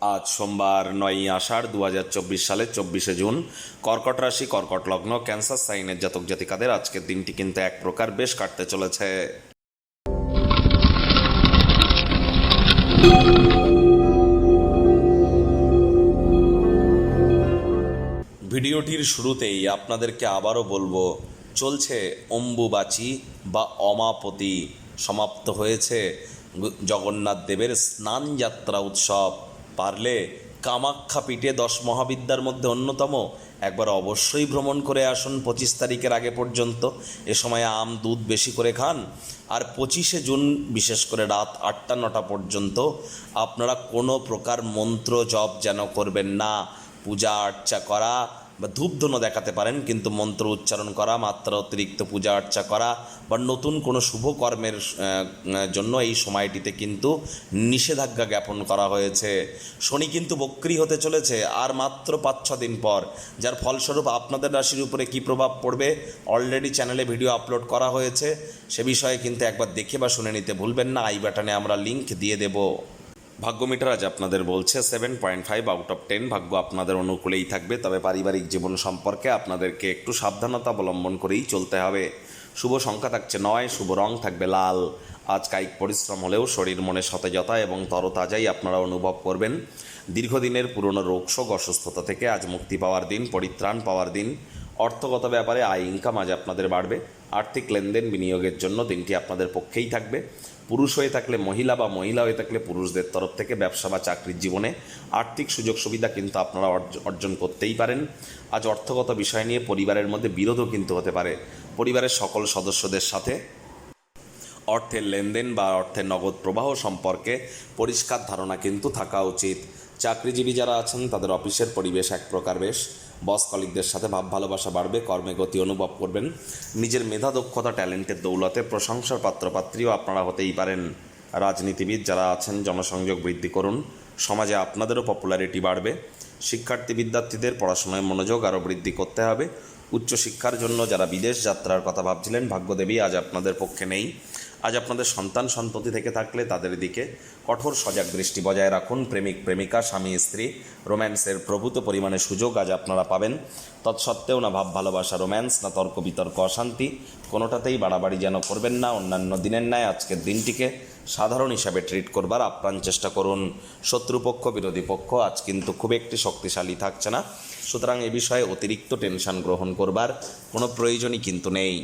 আজ সোমবার নয়ই আষাঢ় দু হাজার চব্বিশ সালের চব্বিশে জুন, কর্কট রাশি, কর্কট লগ্ন, ক্যান্সার, সাইনের জাতক জাতিকাদের আজকের দিনটি কিন্তু এক প্রকার বেশ কাটতে চলেছে। ভিডিওটির শুরুতেই আপনাদেরকে আবারও বলব, চলছে অম্বুবাচী বা অমাপতি। সমাপ্ত হয়েছে জগন্নাথ দেবের স্নান যাত্রা উৎসব। পারলে কামাখ্যা পিঠে দশ মহাবিদ্যার মধ্যে অন্যতম। একবার অবশ্যই ভ্রমণ করে আসুন পঁচিশ তারিখের আগে পর্যন্ত। এ সময় আম, দুধ বেশি করে খান। আর পঁচিশে জুন, বিশেষ করে রাত আটটা, নটা পর্যন্ত আপনারা কোনো প্রকার মন্ত্র জপ যেন করবেন না। পূজা আর্চা করা বা ধূপধুনো দেখাতে পারেন, কিন্তু মন্ত্র উচ্চারণ করা, মাত্রা অতিরিক্ত পূজা আর্চা করা বা নতুন কোনো শুভ কর্মের জন্য এই সময়টিতে কিন্তু নিষেধাজ্ঞা জ্ঞাপন করা হয়েছে। শনি কিন্তু বক্রি হতে চলেছে, আর মাত্র পাঁচ, ছ দিন পর, যার ফলস্বরূপ আপনাদের রাশির উপরে কী প্রভাব পড়বে অলরেডি চ্যানেলে ভিডিও আপলোড করা হয়েছে। সে বিষয়ে কিন্তু একবার দেখে বা শুনে নিতে ভুলবেন না আই বাটনে আমরা লিংক দিয়ে দেবো। ভাগ্য মিটার আজ আপনাদের বলছে seven point five out of ten ভাগ্য আপনাদের অনুকূলেই থাকবে, তবে পারিবারিক জীবন সম্পর্কে আপনাদেরকে একটু সাবধানতা অবলম্বন করেই চলতে হবে। শুভ সংখ্যা থাকছে নয়, শুভ রং থাকবে লাল। আজ কায়িক পরিশ্রম হলেও শরীর মনে সতেজতা এবং তরতাজাই আপনারা অনুভব করবেন। দীর্ঘদিনের পুরনো রোগশোক অসুস্থতা থেকে আজ মুক্তি পাওয়ার দিন, পরিত্রাণ পাওয়ার দিন। অর্থগত ব্যাপারে আয় ইনকাম আজ আপনাদের বাড়বে। আর্থিক লেনদেন বিনিয়োগের জন্য দিনটি আপনাদের পক্ষেই থাকবে। পুরুষ হয়ে থাকলে মহিলা বা মহিলা হয়ে থাকলে পুরুষদের তরফ থেকে ব্যবসা বা চাকরির জীবনে আর্থিক সুযোগ সুবিধা কিন্তু আপনারা অর্জ- অর্জন করতেই পারেন। আজ অর্থগত বিষয় নিয়ে পরিবারের মধ্যে বিরোধও কিন্তু হতে পারে। পরিবারের সকল সদস্যদের সাথে অর্থের লেনদেন বা অর্থের নগদ প্রবাহ সম্পর্কে পরিষ্কার ধারণা কিন্তু থাকা উচিত। চাকরিজীবী যারা আছেন, তাদের অফিসের পরিবেশ এক প্রকার বেশ। বস কলিকদের সাথে ভাব ভালোবাসা বাড়বে, কর্মে গতি অনুভব করবেন। নিজের মেধা, দক্ষতা, ট্যালেন্টের দৌলতে প্রশংসার পাত্রপাত্রীও আপনারা হতেই পারেন। রাজনীতিবিদ যারা আছেন, জনসংযোগ বৃদ্ধি করুন। সমাজে আপনাদেরও পপুলারিটি বাড়বে। শিক্ষার্থী, বিদ্যার্থীদের পড়াশোনায় মনোযোগ আরও বৃদ্ধি করতে হবে। উচ্চশিক্ষার জন্য যারা বিদেশ যাত্রার কথা ভাবছিলেন, ভাগ্যদেবী আজ আপনাদের পক্ষে নেই। আজ আপনাদের সন্তান সন্ততি থেকে থাকলে তাদের দিকে কঠোর সজাগ দৃষ্টি বজায় রাখুন। প্রেমিক, প্রেমিকা, স্বামী, স্ত্রী, রোম্যান্সের প্রভূত পরিমাণে সুযোগ আজ আপনারা পাবেন। তৎসত্ত্বেও না ভাব, ভালোবাসা, রোম্যান্স, না তর্ক, বিতর্ক, অশান্তি, কোনোটাতেই বাড়াবাড়ি যেন করবেন না। অন্যান্য দিনের ন্যায় আজকের দিনটিকে সাধারণ হিসাবে ট্রিট করবার আপ্রাণ চেষ্টা করুন। শত্রুপক্ষ, বিরোধী পক্ষ, আজ কিন্তু খুব একটি শক্তিশালী থাকছে না। সুতরাং এ বিষয়ে অতিরিক্ত টেনশন গ্রহণ করবার কোনো প্রয়োজনই কিন্তু নেই।